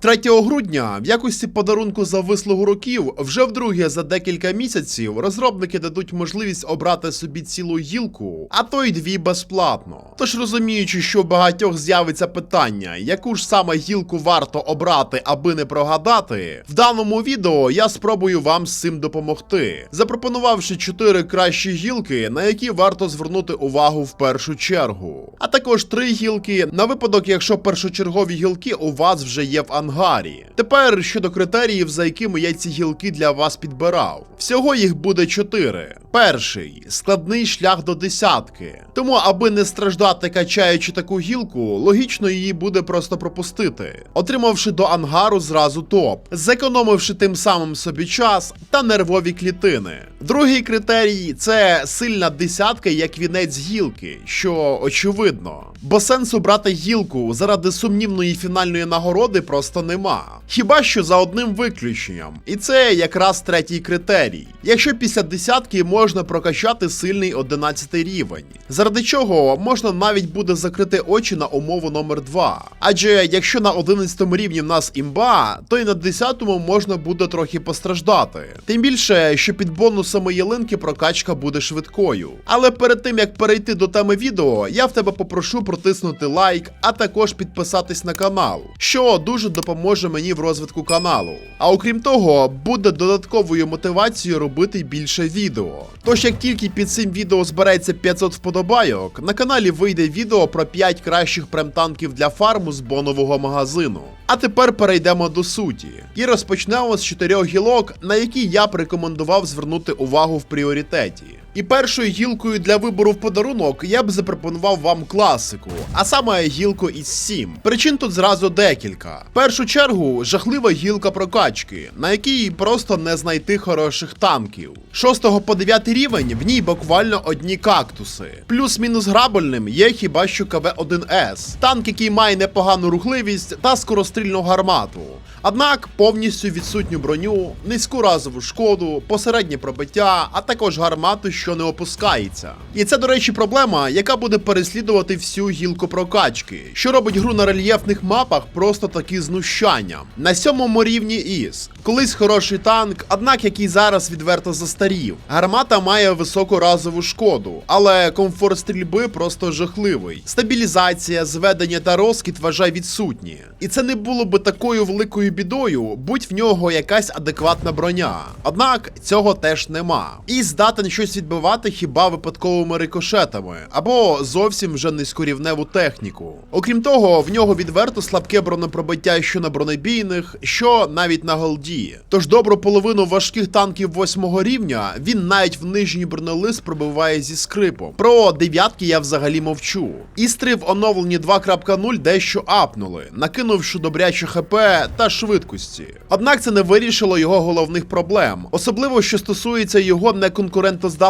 3 грудня в якості подарунку за вислугу років вже вдруге за декілька місяців розробники дадуть можливість обрати собі цілу гілку, а то й дві безплатно. Тож розуміючи, що у багатьох з'явиться питання, яку ж саме гілку варто обрати, аби не прогадати, в даному відео я спробую вам з цим допомогти, запропонувавши 4 кращі гілки, на які варто звернути увагу в першу чергу. А також три гілки на випадок, якщо першочергові гілки у вас вже є в ангарі. Тепер щодо критеріїв, за якими я ці гілки для вас підбирав. Всього їх буде чотири. Перший складний шлях до десятки. Тому, аби не страждати качаючи таку гілку, логічно її буде просто пропустити, отримавши до ангару зразу топ, зекономивши тим самим собі час та нервові клітини. Другий критерій це сильна десятка як вінець гілки, що очевидно. Бо сенсу брати гілку заради сумнівної фінальної нагороди просто нема. Хіба що за одним виключенням. І це якраз третій критерій. Якщо після десятки можна прокачати сильний 11 рівень, заради чого можна навіть буде закрити очі на умову номер 2. Адже якщо на 11 рівні в нас імба, то і на 10 можна буде трохи постраждати. Тим більше, що під бонусами ялинки прокачка буде швидкою. Але перед тим як перейти до теми відео, я в тебе попрошу протиснути лайк, а також підписатись на канал, що дуже допоможе мені в розвитку каналу. А окрім того, буде додатковою мотивацією робити більше відео. Тож як тільки під цим відео збереться 500 вподобайок, на каналі вийде відео про 5 кращих премтанків для фарму з бонового магазину. А тепер перейдемо до суті. І розпочнемо з чотирьох гілок, на які я б рекомендував звернути увагу в пріоритеті. І першою гілкою для вибору в подарунок я б запропонував вам класику, а саме гілку із 7. Причин тут зразу декілька. В першу чергу, жахлива гілка прокачки, на якій просто не знайти хороших танків. 6 по 9 рівень в ній буквально одні кактуси. Плюс-мінус грабельним є хіба що КВ-1С, танк, який має непогану рухливість та скорострільну гармату. Однак повністю відсутню броню, низьку разову шкоду, посереднє пробиття, а також гармату, що не опускається. І це, до речі, проблема, яка буде переслідувати всю гілку прокачки, що робить гру на рельєфних мапах просто такі знущання. На сьомому рівні ІС. Колись хороший танк, однак який зараз відверто застарів. Гармата має високу разову шкоду, але комфорт стрільби просто жахливий. Стабілізація, зведення та розкид вважай відсутні. І це не було би такою великою бідою, будь в нього якась адекватна броня. Однак цього теж нема. І здатен щось відбивати хіба випадковими рикошетами, або зовсім вже низькорівневу техніку. Окрім того, в нього відверто слабке бронепробиття що на бронебійних, що навіть на голді. Тож добру половину важких танків восьмого рівня він навіть в нижній бронелист пробиває зі скрипом. Про дев'ятки я взагалі мовчу. Істри в оновленні 2.0 дещо апнули, накинувши добряче ХП та швидкості. Однак це не вирішило його головних проблем, особливо що стосується його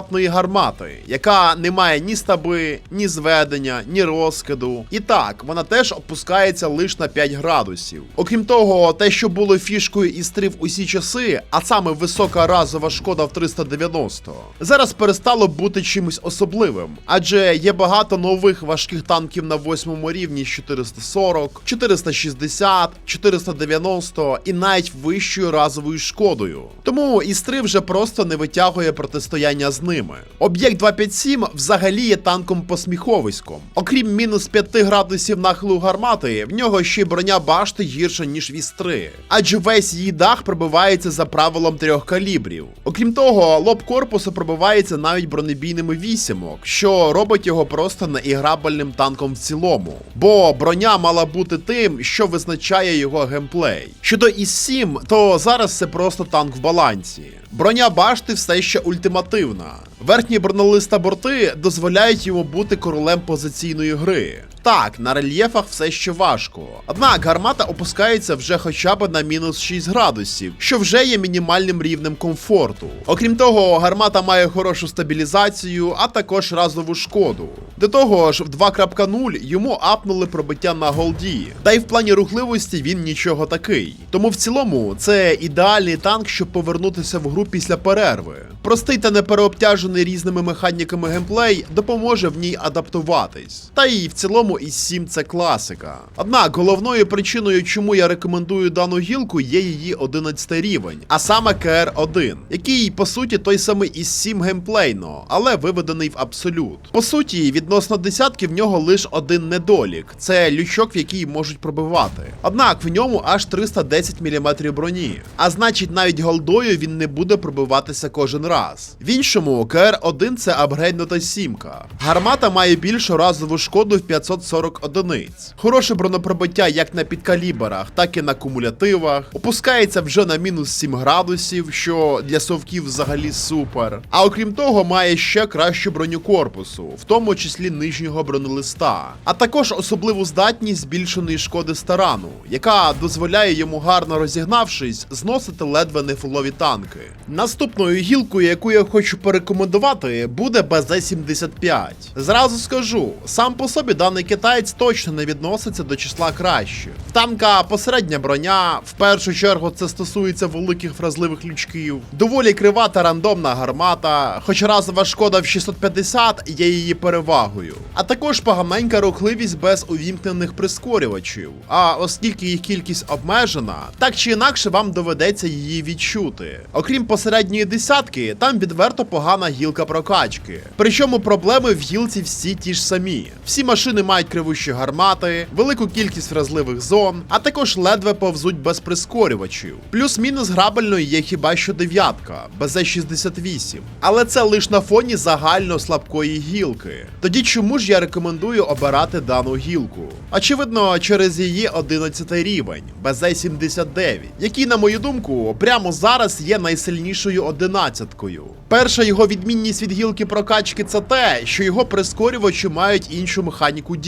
неконкурентоздатної гармати, яка не має ні стаби, ні зведення, ні розкиду. І так, вона теж опускається лише на 5 градусів. Окрім того, те, що було фішкою істрів усі часи, а саме висока разова шкода в 390, зараз перестало бути чимось особливим, адже є багато нових важких танків на восьмому рівні 440, 460, 490 і навіть вищою разовою шкодою. Тому істри вже просто не витягує протистояння з ними. Об'єкт 257 взагалі є танком посміховиськом. Окрім мінус 5 градусів нахилу гармати, в нього ще й броня башти гірша, ніж в істри. Адже весь її дах пробивається за правилом трьох калібрів. Окрім того, лоб корпусу пробивається навіть бронебійними вісімок, що робить його просто неіграбельним танком в цілому. Бо броня мала бути тим, що визначає його геймплей. Щодо ІС 7, то зараз це просто танк в балансі. Броня башти все ще ультимативна. Верхні бронелиста борти дозволяють йому бути королем позиційної гри. Так, на рельєфах все ще важко. Однак гармата опускається вже хоча б на мінус 6 градусів, що вже є мінімальним рівнем комфорту. Окрім того, гармата має хорошу стабілізацію, а також разову шкоду. До того ж, в 2.0 йому апнули пробиття на голді, та й в плані рухливості він нічого такий. Тому в цілому це ідеальний танк, щоб повернутися в гру після перерви. Простий та непереобтяжений різними механіками геймплей допоможе в ній адаптуватись. Та й в цілому із 7 це класика. Однак головною причиною, чому я рекомендую дану гілку, є її 11 рівень, а саме КР1, який по суті той самий із 7 геймплейно, але виведений в абсолют. По суті, відносно десятки в нього лише один недолік це лючок, в який можуть пробивати. Однак в ньому аж 310 мм броні, а значить навіть голдою він не буде пробиватися кожен раз. В іншому КР1 це апгрейднута сімка. Гармата має більшу разову шкоду в 540 одиниць. Хороше бронепробиття як на підкаліберах, так і на кумулятивах. Опускається вже на мінус 7 градусів, що для совків взагалі супер. А окрім того, має ще кращу броню корпусу, в тому числі нижнього бронелиста, а також особливу здатність збільшеної шкоди старану, яка дозволяє йому гарно розігнавшись, зносити ледве не фулові танки. Наступною гілкою, яку я хочу порекомендувати, буде БЗ-75. Зразу скажу, сам по собі даний китаєць точно не відноситься до числа кращих. В танка посередня броня, в першу чергу це стосується великих вразливих лючків, доволі крива та рандомна гармата, хоч разова шкода в 650 є її перевагою. А також поганенька рухливість без увімкнених прискорювачів. А оскільки їх кількість обмежена, так чи інакше вам доведеться її відчути. Окрім посередньої десятки, там відверто погана гілка прокачки. Причому проблеми в гілці всі ті ж самі. Всі машини мають кривущі гармати, велику кількість вразливих зон, а також ледве повзуть без прискорювачів. Плюс-мінус грабельною є хіба що дев'ятка, БЗ-68. Але це лише на фоні загально слабкої гілки. Тоді чому ж я рекомендую обирати дану гілку? Очевидно, через її 11 рівень, БЗ-79, який, на мою думку, прямо зараз є найсильнішою одинадцяткою. Перша його відмінність від гілки прокачки це те, що його прискорювачі мають іншу механіку дії.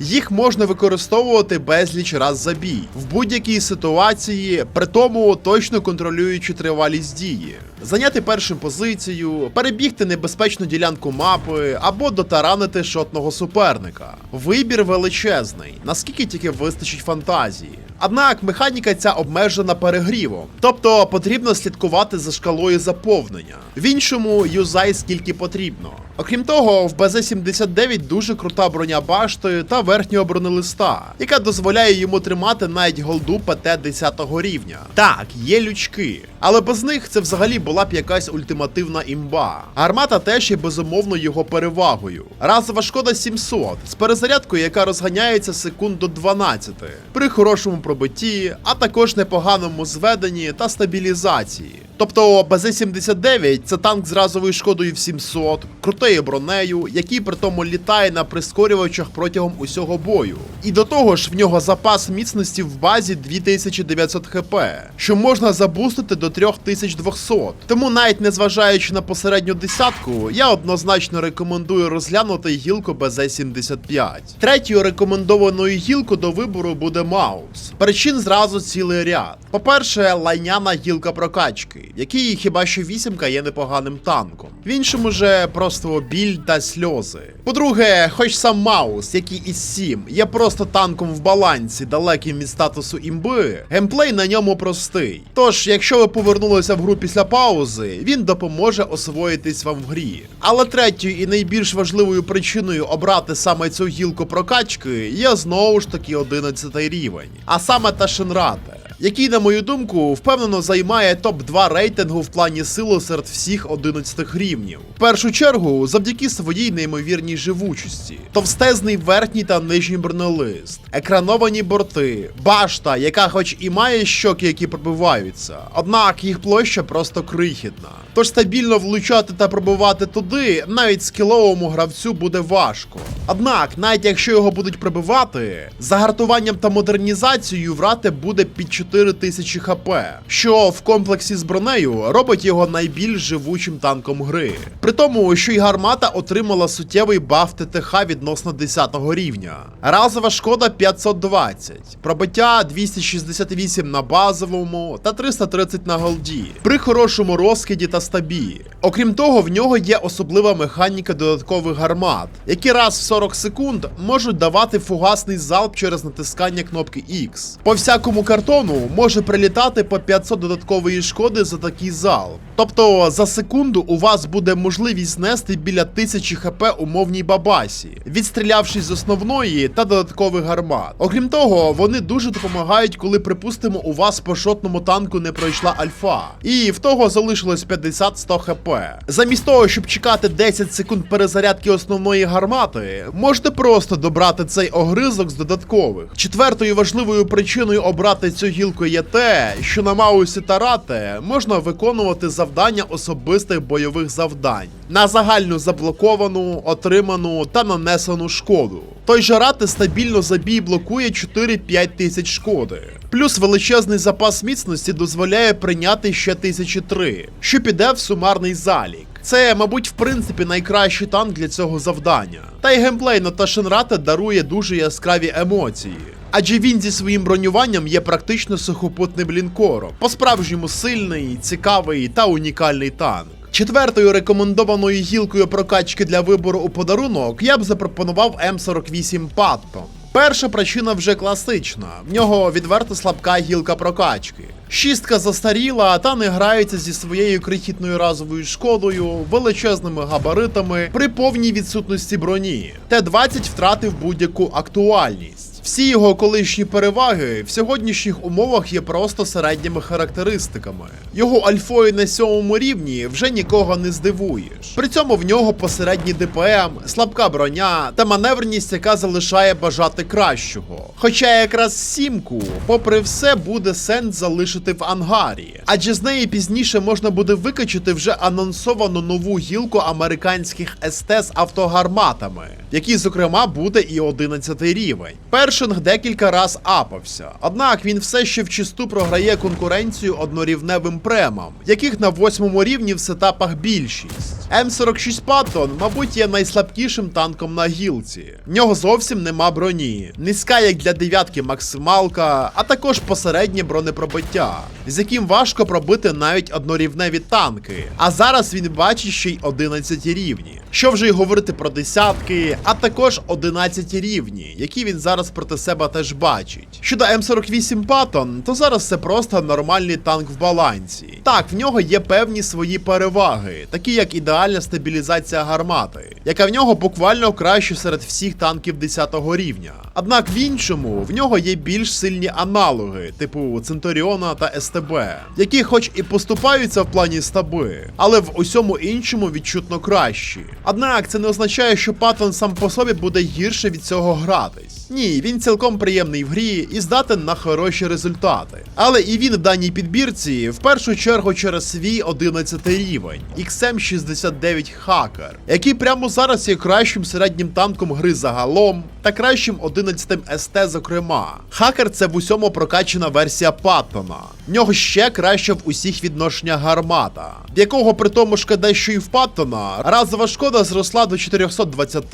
Їх можна використовувати безліч раз за бій в будь-якій ситуації, при тому точно контролюючи тривалість дії. Зайняти першу позицію, перебігти небезпечну ділянку мапи або дотаранити шотного суперника. Вибір величезний, наскільки тільки вистачить фантазії. Однак механіка ця обмежена перегрівом, тобто потрібно слідкувати за шкалою заповнення. В іншому юзай скільки потрібно. Окрім того, в БЗ-79 дуже крута броня башти та верхнього бронелиста, яка дозволяє йому тримати навіть голду ПТ 10 рівня. Так, є лючки, але без них це взагалі була б якась ультимативна імба. Гармата теж є безумовно його перевагою. Разова шкода 700 з перезарядкою, яка розганяється секунд до 12, при хорошому пробитті, а також непоганому зведенні та стабілізації. Тобто БЗ-79 це танк з разовою шкодою в 700, крутою бронею, який при тому літає на прискорювачах протягом усього бою. І до того ж в нього запас міцності в базі 2900 хп, що можна забустити до 3200. Тому навіть незважаючи на посередню десятку, я однозначно рекомендую розглянути гілку БЗ-75. Третьою рекомендованою гілку до вибору буде Маус. Причин зразу цілий ряд. По-перше, лайняна гілка прокачки, який хіба що вісімка є непоганим танком. В іншому же просто біль та сльози. По-друге, хоч сам Маус, який із 7, є просто танком в балансі, далеким від статусу імби, геймплей на ньому простий. Тож, якщо ви повернулися в гру після паузи, він допоможе освоїтись вам в грі. Але третьою і найбільш важливою причиною обрати саме цю гілку прокачки є знову ж таки 11 рівень, а саме Ташенрате який, на мою думку, впевнено займає топ-2 рейтингу в плані сили серед всіх 11 рівнів. В першу чергу, завдяки своїй неймовірній живучості, товстезний верхній та нижній бронелист, екрановані борти, башта, яка хоч і має щоки, які пробиваються, однак їх площа просто крихітна. Тож стабільно влучати та пробивати туди навіть скіловому гравцю буде важко. Однак, навіть якщо його будуть пробивати, загартуванням та модернізацією врати буде під 4000 хп, що в комплексі з бронею робить його найбільш живучим танком гри. При тому, що й гармата отримала суттєвий баф ТТХ відносно 10 рівня. Разова шкода 520, пробиття 268 на базовому та 330 на голді, при хорошому розкиді та стабі. Окрім того, в нього є особлива механіка додаткових гармат, які раз в 40 секунд можуть давати фугасний залп через натискання кнопки X. По всякому картону може прилітати по 500 додаткової шкоди за такий зал. Тобто за секунду у вас буде можливість знести біля 1000 хп умовній бабасі, відстрілявшись з основної та додаткових гармат. Окрім того, вони дуже допомагають, коли, припустимо, у вас по шотному танку не пройшла альфа, і в того залишилось 50-100 хп. Замість того, щоб чекати 10 секунд перезарядки основної гармати, можете просто добрати цей огризок з додаткових. Четвертою важливою причиною обрати цю гілку є те, що на Маусі та Рате можна виконувати завдання особистих бойових завдань на загальну заблоковану, отриману та нанесену шкоду. Той же Рате стабільно за бій блокує 4-5 тисяч шкоди. Плюс величезний запас міцності дозволяє прийняти ще тисячі три, що піде в сумарний залік. Це, мабуть, в принципі найкращий танк для цього завдання. Та й геймплейно та Шенрата дарує дуже яскраві емоції. Адже він зі своїм бронюванням є практично сухопутним лінкором, по-справжньому сильний, цікавий та унікальний танк. Четвертою рекомендованою гілкою прокачки для вибору у подарунок я б запропонував М48 Паттон. Перша причина вже класична. В нього відверто слабка гілка прокачки. Шістка застаріла та не грається зі своєю крихітною разовою шкодою, величезними габаритами при повній відсутності броні. Т-20 втратив будь-яку актуальність. Всі його колишні переваги в сьогоднішніх умовах є просто середніми характеристиками. Його альфою на сьомому рівні вже нікого не здивуєш. При цьому в нього посередній ДПМ, слабка броня та маневреність, яка залишає бажати кращого. Хоча якраз сімку, попри все, буде сенс залишити в ангарі, адже з неї пізніше можна буде викачати вже анонсовану нову гілку американських СТ з автогарматами, який, зокрема, буде і 11 рівень. Першинг декілька раз апався, однак він все ще вчисту програє конкуренцію однорівневим премам, яких на восьмому рівні в сетапах більшість. М46 Паттон, мабуть, є найслабкішим танком на гілці. В нього зовсім нема броні. Низька, як для дев'ятки максималка, а також посереднє бронепробиття, з яким важко пробити навіть однорівневі танки. А зараз він бачить ще й 11 рівні. Що вже й говорити про десятки, а також 11 рівні, які він зараз проти себе теж бачить. Щодо М48 Паттон, то зараз це просто нормальний танк в балансі. Так, в нього є певні свої переваги, такі як ідеальна стабілізація гармати, яка в нього буквально краще серед всіх танків 10 рівня. Однак в іншому в нього є більш сильні аналоги, типу Центуріона та СТБ, які хоч і поступаються в плані стаби, але в усьому іншому відчутно кращі. Однак це не означає, що Паттон сам по собі буде гірше від цього гратись. Ні, він цілком приємний в грі і здатен на хороші результати. Але і він в даній підбірці в першу чергу через свій 11 рівень XM69 Hacker, який прямо зараз є кращим середнім танком гри загалом та кращим 11 СТ, зокрема. Хакер це в усьому прокачана версія Паттона. В нього ще краще в усіх відношеннях гармата, в якого при тому ж дещо і в Паттона разова шкода зросла до 420,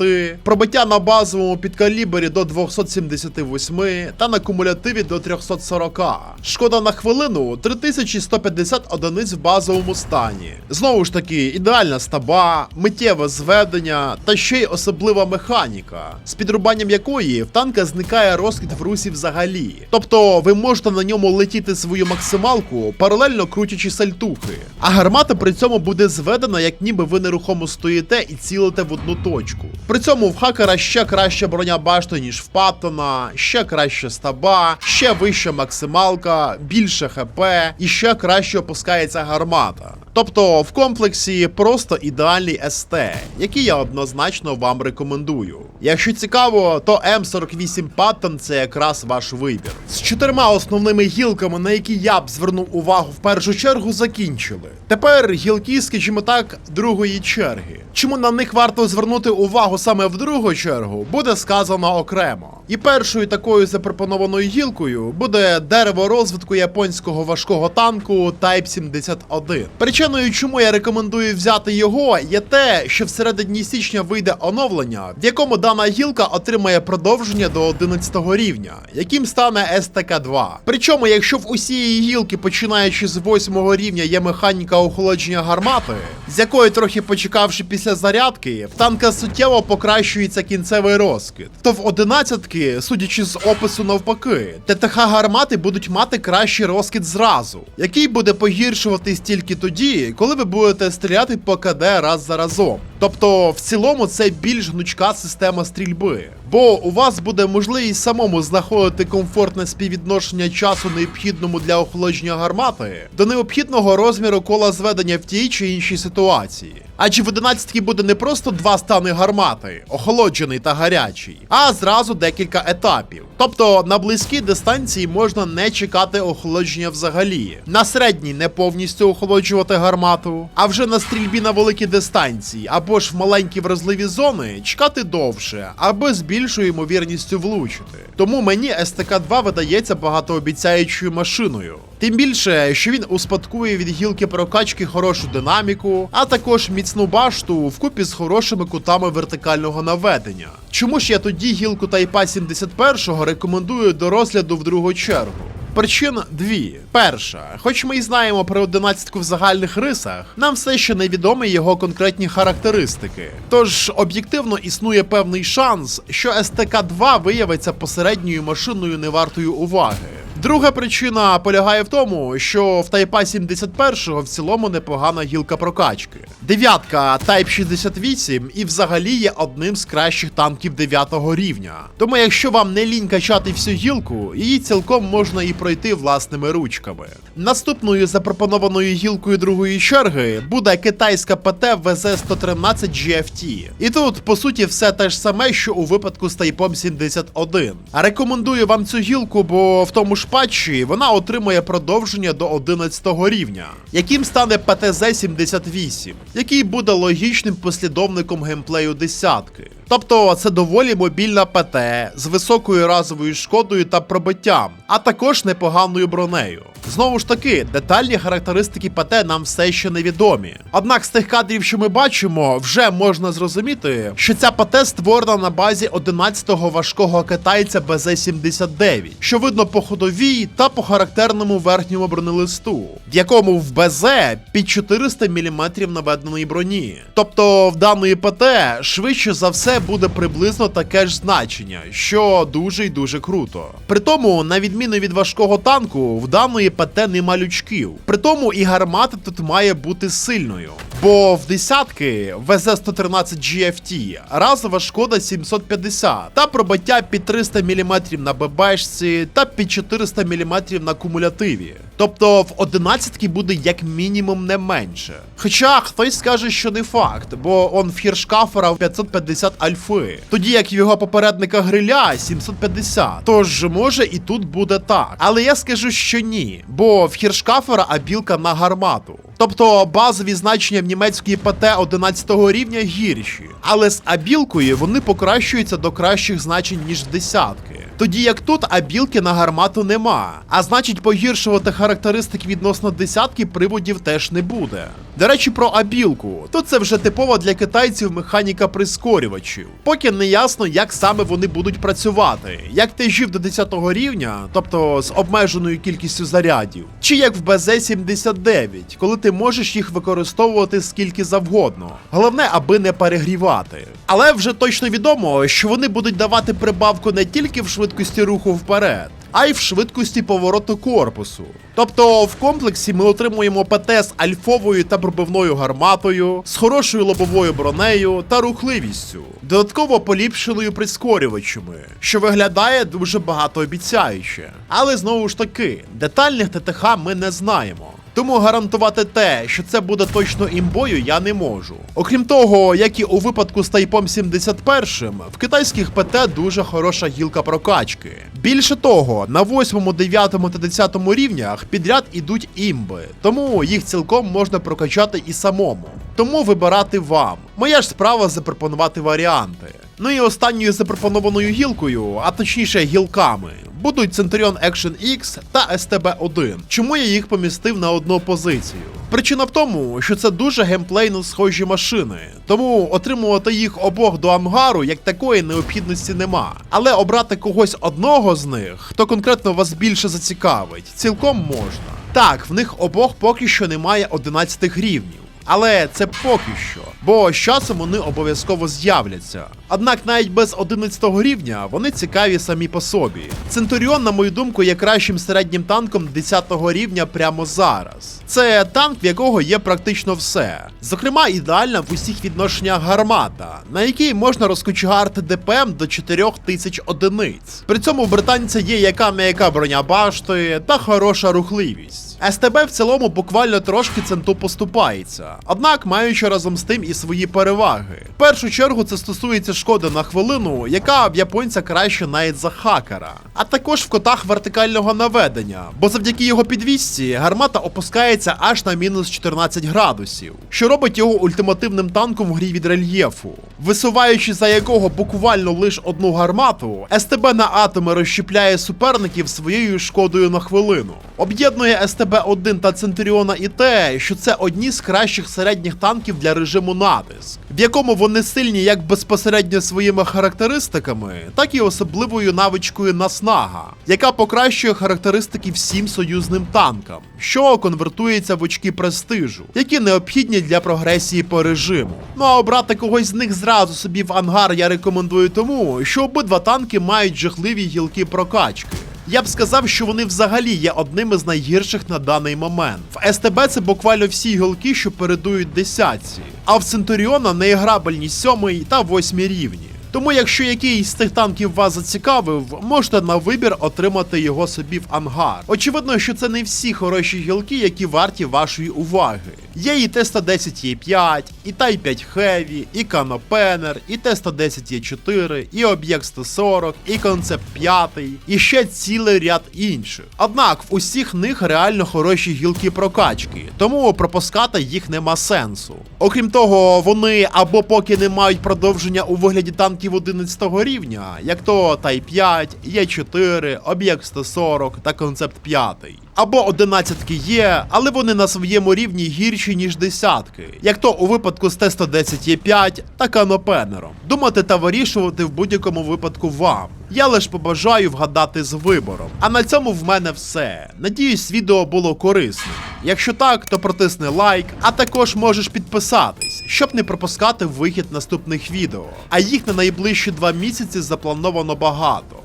пробиття на базовому підкалібері до 278 та на кумулятиві до 340. Шкода на хвилину 3150 одиниць в базовому стані. Знову ж таки, ідеальна стаба, миттєве зведення та ще й особлива механіка, з підрубанням якої в танка зникає розкид в русі взагалі. Тобто ви можете на ньому летіти свою максималку, паралельно крутячи сальтухи. А гармата при цьому буде зведена, як ніби ви нерухомо стоїте і цілите в одну точку. При цьому в хакера ще краща броня башти, ніж в Паттона, ще краща стаба, ще вища максималка, більше хп і ще краще опускається гармата. Тобто в комплексі просто ідеальний СТ, який я однозначно вам рекомендую. Якщо цікаво, то М48 Паттон це якраз ваш вибір. З чотирма основними гілками, на які я б звернув увагу в першу чергу, закінчили. Тепер гілки, скажімо так, другої черги. Чому на них варто звернути увагу саме в другу чергу, буде сказано окремо. all. І першою такою запропонованою гілкою буде дерево розвитку японського важкого танку Type 71. Причиною, чому я рекомендую взяти його, є те, що всередині січня вийде оновлення, в якому дана гілка отримає продовження до 11 рівня, яким стане СТК-2. Причому, якщо в усієї гілки, починаючи з 8 рівня, є механіка охолодження гармати, з якої трохи почекавши після зарядки, в танка суттєво покращується кінцевий розкид, то в 11 оскільки, судячи з опису навпаки, ТТХ гармати будуть мати кращий розкид зразу, який буде погіршуватись тільки тоді, коли ви будете стріляти по КД раз за разом. Тобто, в цілому, це більш гнучка система стрільби. Бо у вас буде можливість самому знаходити комфортне співвідношення часу, необхідному для охолодження гармати, до необхідного розміру кола зведення в тій чи іншій ситуації. Адже в 11 буде не просто два стани гармати, охолоджений та гарячий, а зразу декілька етапів. Тобто на близькій дистанції можна не чекати охолодження взагалі, на середній не повністю охолоджувати гармату, а вже на стрільбі на великій дистанції або ж в маленькі вразливі зони чекати довше, аби з більшою ймовірністю влучити. Тому мені СТК-2 видається багатообіцяючою машиною. Тим більше, що він успадкує від гілки прокачки хорошу динаміку, а також міцну башту вкупі з хорошими кутами вертикального наведення. Чому ж я тоді гілку Тайпа 71 рекомендую до розгляду в другу чергу? Причин дві. Перша, хоч ми й знаємо про одинадцятку в загальних рисах, нам все ще невідомі його конкретні характеристики. Тож об'єктивно існує певний шанс, що СТК-2 виявиться посередньою машиною невартою уваги. Друга причина полягає в тому, що в Тайпа 71 в цілому непогана гілка прокачки. Дев'ятка Type 68 і взагалі є одним з кращих танків 9 рівня. Тому якщо вам не лінь качати всю гілку, її цілком можна і пройти власними ручками. Наступною запропонованою гілкою другої черги буде китайська ПТ ВЗ-113 GFT. І тут, по суті, все те ж саме, що у випадку з Тайпом 71. Рекомендую вам цю гілку, бо в тому ж патчі вона отримує продовження до 11 рівня, яким стане ПТЗ-78, який буде логічним послідовником геймплею десятки. Тобто це доволі мобільна ПТ з високою разовою шкодою та пробиттям, а також непоганою бронею. Знову ж таки, детальні характеристики ПТ нам все ще невідомі. Однак з тих кадрів, що ми бачимо, вже можна зрозуміти, що ця ПТ створена на базі 11-го важкого китайця БЗ-79, що видно по ходовій та по характерному верхньому бронелисту, в якому в БЗ під 400 мм наведеної броні. Тобто в даної ПТ швидше за все буде приблизно таке ж значення, що дуже й дуже круто. При тому, на відміну від важкого танку, в даної ПТ нема лючків. При тому і гармата тут має бути сильною. Бо в десятки ВЗ-113 GFT разова шкода 750 та пробиття під 300 мм на ББшці та під 400 мм на кумулятиві. Тобто в 11 буде як мінімум не менше. Хоча хтось скаже, що не факт, бо он в Хіршкафера 550 альфи, тоді як його попередника гриля 750. Тож може і тут буде так. Але я скажу, що ні, бо в Хіршкафера абілка на гармату. Тобто базові значення в німецької ПТ 11 рівня гірші, але з абілкою вони покращуються до кращих значень, ніж в десятки. Тоді як тут абілки на гармату нема, а значить погіршувати характеристики відносно десятки приводів теж не буде. До речі, про абілку. Тут це вже типова для китайців механіка прискорювачів. Поки не ясно, як саме вони будуть працювати, як ти жив до 10 рівня, тобто з обмеженою кількістю зарядів, чи як в БЗ-79, коли ти можеш їх використовувати скільки завгодно. Головне, аби не перегрівати. Але вже точно відомо, що вони будуть давати прибавку не тільки в швидкості руху вперед. А й в швидкості повороту корпусу. Тобто в комплексі ми отримуємо ПТ з альфовою та пробивною гарматою, з хорошою лобовою бронею та рухливістю, додатково поліпшеною прискорювачами, що виглядає дуже багатообіцяюче. Але знову ж таки, детальних ТТХ ми не знаємо. Тому гарантувати те, що це буде точно імбою, я не можу. Окрім того, як і у випадку з Тайпом 71, в китайських ПТ дуже хороша гілка прокачки. Більше того, на 8, 9 та 10 рівнях підряд ідуть імби, тому їх цілком можна прокачати і самому. Тому вибирати вам. Моя ж справа запропонувати варіанти. Ну і останньою запропонованою гілкою, а точніше гілками, будуть Centurion Action X та STB-1. Чому я їх помістив на одну позицію? Причина в тому, що це дуже геймплейно схожі машини, тому отримувати їх обох до амгару як такої необхідності нема. Але обрати когось одного з них, хто конкретно вас більше зацікавить, цілком можна. Так, в них обох поки що немає 11 рівнів. Але це поки що, бо з часом вони обов'язково з'являться. Однак навіть без 11 рівня вони цікаві самі по собі. Центуріон, на мою думку, є кращим середнім танком 10 рівня прямо зараз. Це танк, в якого є практично все. Зокрема, ідеальна в усіх відношеннях гармата, на якій можна розкочегарити ДПМ до 4000 одиниць. При цьому у британця є яка не яка броня башти та хороша рухливість. СТБ в цілому буквально трошки центу поступається, однак маючи разом з тим і свої переваги. В першу чергу це стосується шкоди на хвилину, яка в японця краще навіть за хакера, а також в котах вертикального наведення, бо завдяки його підвісці гармата опускається аж на мінус 14 градусів, що робить його ультимативним танком в грі від рельєфу, висуваючи за якого буквально лише одну гармату, СТБ на атоми розщепляє суперників своєю шкодою на хвилину. Об'єднує СТБ-1 та Центуріона і те, що це одні з кращих середніх танків для режиму натиск, в якому вони сильні як безпосередньо своїми характеристиками, так і особливою навичкою наснага, яка покращує характеристики всім союзним танкам, що конвертується в очки престижу, які необхідні для прогресії по режиму. Ну а обрати когось з них зразу собі в ангар я рекомендую тому, що обидва танки мають жахливі гілки прокачки. Я б сказав, що вони взагалі є одними з найгірших на даний момент. В СТБ це буквально всі гілки, що передують десятці, а в Центуріона неіграбельні сьомий та восьмі рівні. Тому, якщо якийсь з цих танків вас зацікавив, можете на вибір отримати його собі в ангар. Очевидно, що це не всі хороші гілки, які варті вашої уваги. Є і Т-110 Е5, і Тай-5 Heavy, і Канопенер, і Т-110 Е4, і Об'єкт 140, і Концепт 5, і ще цілий ряд інших. Однак в усіх них реально хороші гілки прокачки, тому пропускати їх нема сенсу. Окрім того, вони або поки не мають продовження у вигляді танків 11 рівня, як то Тай-5, Є4, Об'єкт 140 та Концепт 5. Або одинадцятки є, але вони на своєму рівні гірші, ніж десятки, як то у випадку з Т-110 Е5 та Канопенером. Думати та вирішувати в будь-якому випадку вам. Я лише побажаю вгадати з вибором. А на цьому в мене все. Надіюсь, відео було корисним. Якщо так, то протисни лайк, а також можеш підписатись, щоб не пропускати вихід наступних відео. А їх на найближчі два місяці заплановано багато.